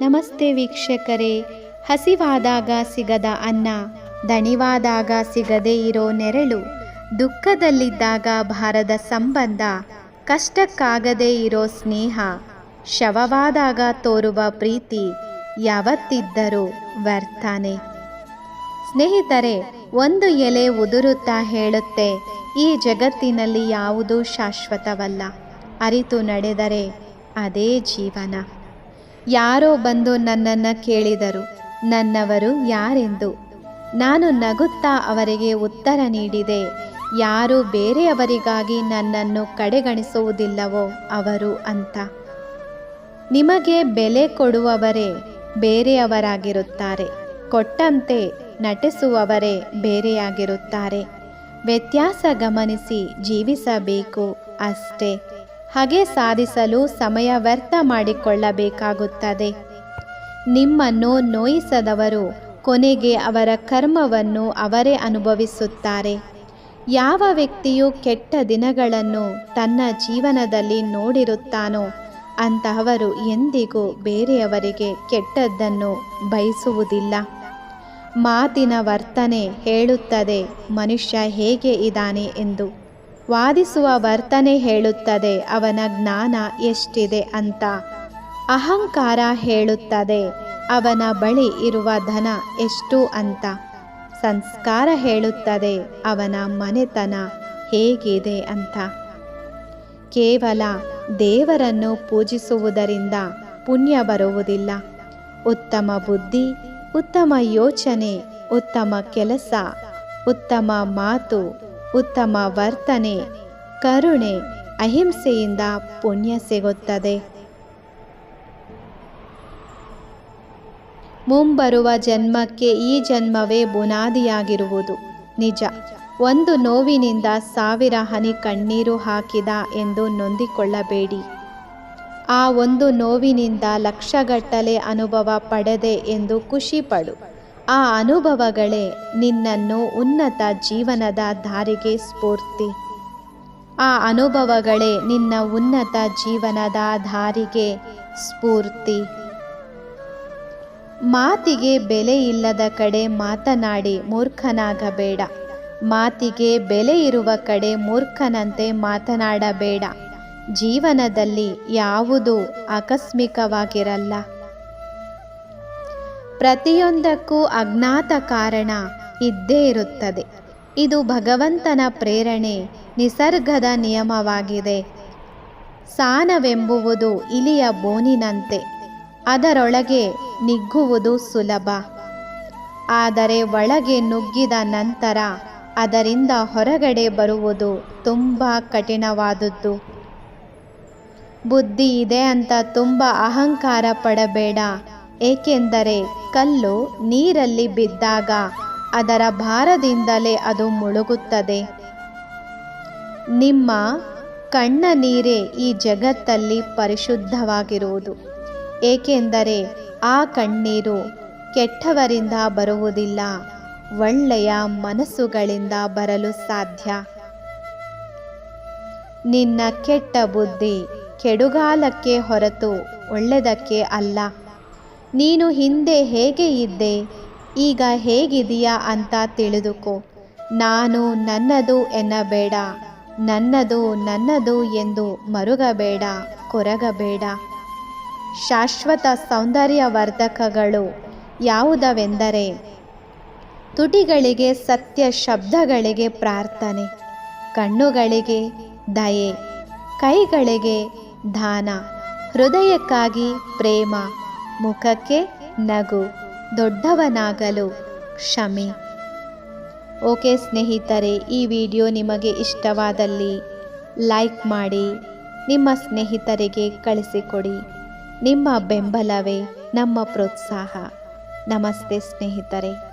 ನಮಸ್ತೆ ವೀಕ್ಷಕರೇ. ಹಸಿವಾದಾಗ ಸಿಗದ ಅನ್ನ, ದಣಿವಾದಾಗ ಸಿಗದೇ ಇರೋ ನೆರಳು, ದುಃಖದಲ್ಲಿದ್ದಾಗ ಭಾರದ ಸಂಬಂಧ, ಕಷ್ಟಕ್ಕಾಗದೇ ಇರೋ ಸ್ನೇಹ, ಶವವಾದಾಗ ತೋರುವ ಪ್ರೀತಿ ಯಾವತ್ತಿದ್ದರೂ ವ್ಯರ್ಥಾನೆ. ಸ್ನೇಹಿತರೆ, ಒಂದು ಎಲೆ ಉದುರುತ್ತಾ ಹೇಳುತ್ತೆ, ಈ ಜಗತ್ತಿನಲ್ಲಿ ಯಾವುದೂ ಶಾಶ್ವತವಲ್ಲ. ಅರಿತು ನಡೆದರೆ ಅದೇ ಜೀವನ. ಯಾರೋ ಬಂದು ನನ್ನನ್ನು ಕೇಳಿದರು. ನನ್ನವರು ಯಾರೆಂದು? ನಾನು ನಗುತ್ತಾ ಅವರಿಗೆ ಉತ್ತರ ನೀಡಿದೆ. ಯಾರು ಬೇರೆಯವರಿಗಾಗಿ ನನ್ನನ್ನು ಕಡೆಗಣಿಸುವುದಿಲ್ಲವೋ ಅವರು ಅಂತ. ನಿಮಗೆ ಬೆಲೆ ಕೊಡುವವರೇ ಬೇರೆಯವರಾಗಿರುತ್ತಾರೆ. ಕೊಟ್ಟಂತೆ ನಟಿಸುವವರೇ ಬೇರೆಯಾಗಿರುತ್ತಾರೆ. ವ್ಯತ್ಯಾಸ ಗಮನಿಸಿ ಜೀವಿಸಬೇಕು ಅಷ್ಟೇ. ಹಾಗೆ ಸಾಧಿಸಲು ಸಮಯ ವ್ಯರ್ಥ ಮಾಡಿಕೊಳ್ಳಬೇಕಾಗುತ್ತದೆ. ನಿಮ್ಮನ್ನು ನೋಯಿಸದವರು ಕೊನೆಗೆ ಅವರ ಕರ್ಮವನ್ನು ಅವರೇ ಅನುಭವಿಸುತ್ತಾರೆ. ಯಾವ ವ್ಯಕ್ತಿಯು ಕೆಟ್ಟ ದಿನಗಳನ್ನು ತನ್ನ ಜೀವನದಲ್ಲಿ ನೋಡಿರುತ್ತಾನೋ ಅಂತಹವರು ಎಂದಿಗೂ ಬೇರೆಯವರಿಗೆ ಕೆಟ್ಟದ್ದನ್ನು ಬಯಸುವುದಿಲ್ಲ. ಮಾತಿನ ವರ್ತನೆ ಹೇಳುತ್ತದೆ, ಮನುಷ್ಯ ಹೇಗೆ ಇದ್ದಾನೆ ಎಂದು. ವಾದಿಸುವ ವರ್ತನೆ ಹೇಳುತ್ತದೆ, ಅವನ ಜ್ಞಾನ ಎಷ್ಟಿದೆ ಅಂತ. ಅಹಂಕಾರ ಹೇಳುತ್ತದೆ, ಅವನ ಬಳಿ ಇರುವ ಧನ ಎಷ್ಟು ಅಂತ. ಸಂಸ್ಕಾರ ಹೇಳುತ್ತದೆ, ಅವನ ಮನೆತನ ಹೇಗಿದೆ ಅಂತ. ಕೇವಲ ದೇವರನ್ನು ಪೂಜಿಸುವುದರಿಂದ ಪುಣ್ಯ ಬರುವುದಿಲ್ಲ. ಉತ್ತಮ ಬುದ್ಧಿ, ಉತ್ತಮ ಯೋಚನೆ, ಉತ್ತಮ ಕೆಲಸ, ಉತ್ತಮ ಮಾತು ಉತ್ತಮ ವರ್ತನೆ, ಕರುಣೆ, ಅಹಿಂಸೆಯಿಂದ ಪುಣ್ಯ ಸಿಗುತ್ತದೆ. ಮುಂಬರುವ ಜನ್ಮಕ್ಕೆ ಈ ಜನ್ಮವೇ ಬುನಾದಿಯಾಗಿರುವುದು ನಿಜ. ಒಂದು ನೋವಿನಿಂದ ಸಾವಿರ ಹನಿ ಕಣ್ಣೀರು ಹಾಕಿದ ಎಂದು ನೊಂದಿಕೊಳ್ಳಬೇಡಿ. ಆ ಒಂದು ನೋವಿನಿಂದ ಲಕ್ಷಗಟ್ಟಲೆ ಅನುಭವ ಪಡೆದೆ ಎಂದು ಖುಷಿಪಡು ಆ ಅನುಭವಗಳೇ ನಿನ್ನನ್ನು ಉನ್ನತ ಜೀವನದ ದಾರಿಗೆ ಸ್ಫೂರ್ತಿ. ಆ ಅನುಭವಗಳೇ ನಿನ್ನ ಉನ್ನತ ಜೀವನದ ದಾರಿಗೆ ಸ್ಫೂರ್ತಿ. ಮಾತಿಗೆ ಬೆಲೆ ಇಲ್ಲದ ಕಡೆ ಮಾತನಾಡಿ ಮೂರ್ಖನಾಗಬೇಡ. ಮಾತಿಗೆ ಬೆಲೆ ಇರುವ ಕಡೆ ಮೂರ್ಖನಂತೆ ಮಾತನಾಡಬೇಡ. ಜೀವನದಲ್ಲಿ ಯಾವುದೂ ಆಕಸ್ಮಿಕವಾಗಿರಲ್ಲ. ಪ್ರತಿಯೊಂದಕ್ಕೂ ಅಜ್ಞಾತ ಕಾರಣ ಇದ್ದೇ ಇರುತ್ತದೆ. ಇದು ಭಗವಂತನ ಪ್ರೇರಣೆ, ನಿಸರ್ಗದ ನಿಯಮವಾಗಿದೆ. ಸಾನವೆಂಬುವುದು ಇಲಿಯ ಬೋನಿನಂತೆ, ಅದರೊಳಗೆ ನಿಗ್ಗುವುದು ಸುಲಭ. ಆದರೆ ಒಳಗೆ ನುಗ್ಗಿದ ನಂತರ ಅದರಿಂದ ಹೊರಗಡೆ ಬರುವುದು ತುಂಬ ಕಠಿಣವಾದದ್ದು. ಬುದ್ಧಿ ಇದೆ ಅಂತ ತುಂಬ ಅಹಂಕಾರ ಪಡಬೇಡ. ಏಕೆಂದರೆ ಕಲ್ಲು ನೀರಲ್ಲಿ ಬಿದ್ದಾಗ ಅದರ ಭಾರದಿಂದಲೇ ಅದು ಮುಳುಗುತ್ತದೆ. ನಿಮ್ಮ ಕಣ್ಣ ನೀರೇ ಈ ಜಗತ್ತಲ್ಲಿ ಪರಿಶುದ್ಧವಾಗಿರುವುದು. ಏಕೆಂದರೆ ಆ ಕಣ್ಣೀರು ಕೆಟ್ಟವರಿಂದ ಬರುವುದಿಲ್ಲ, ಒಳ್ಳೆಯ ಮನಸ್ಸುಗಳಿಂದ ಬರಲು ಸಾಧ್ಯ. ನಿನ್ನ ಕೆಟ್ಟ ಬುದ್ಧಿ ಕೆಡುಗಾಲಕ್ಕೆ ಹೊರತು ಒಳ್ಳೆಯದಕ್ಕೆ ಅಲ್ಲ. ನೀನು ಹಿಂದೆ ಹೇಗೆ ಇದ್ದೆ? ಈಗ ಹೇಗಿದೆಯಾ ಅಂತ ತಿಳಿದುಕೋ. ನಾನು ನನ್ನದು ಎನ್ನಬೇಡ, ನನ್ನದು ನನ್ನದು ಎಂದು ಮರುಗಬೇಡ, ಕೊರಗಬೇಡ. ಶಾಶ್ವತ ಸೌಂದರ್ಯವರ್ಧಕಗಳು ಯಾವುದವೆಂದರೆ, ತುಟಿಗಳಿಗೆ ಸತ್ಯ ಶಬ್ದಗಳಿಗೆ ಪ್ರಾರ್ಥನೆ, ಕಣ್ಣುಗಳಿಗೆ ದಯೆ, ಕೈಗಳಿಗೆ ದಾನ, ಹೃದಯಕ್ಕಾಗಿ ಪ್ರೇಮ ಮುಖಕ್ಕೆ ನಗು, ದೊಡ್ಡವನಾಗಲು ಕ್ಷಮೆ. ಓಕೆ ಸ್ನೇಹಿತರೆ, ಈ ವಿಡಿಯೋ ನಿಮಗೆ ಇಷ್ಟವಾದಲ್ಲಿ ಲೈಕ್ ಮಾಡಿ, ನಿಮ್ಮ ಸ್ನೇಹಿತರಿಗೆ ಕಳಿಸಿಕೊಡಿ. ನಿಮ್ಮ ಬೆಂಬಲವೇ ನಮ್ಮ ಪ್ರೋತ್ಸಾಹ. ನಮಸ್ತೆ ಸ್ನೇಹಿತರೆ.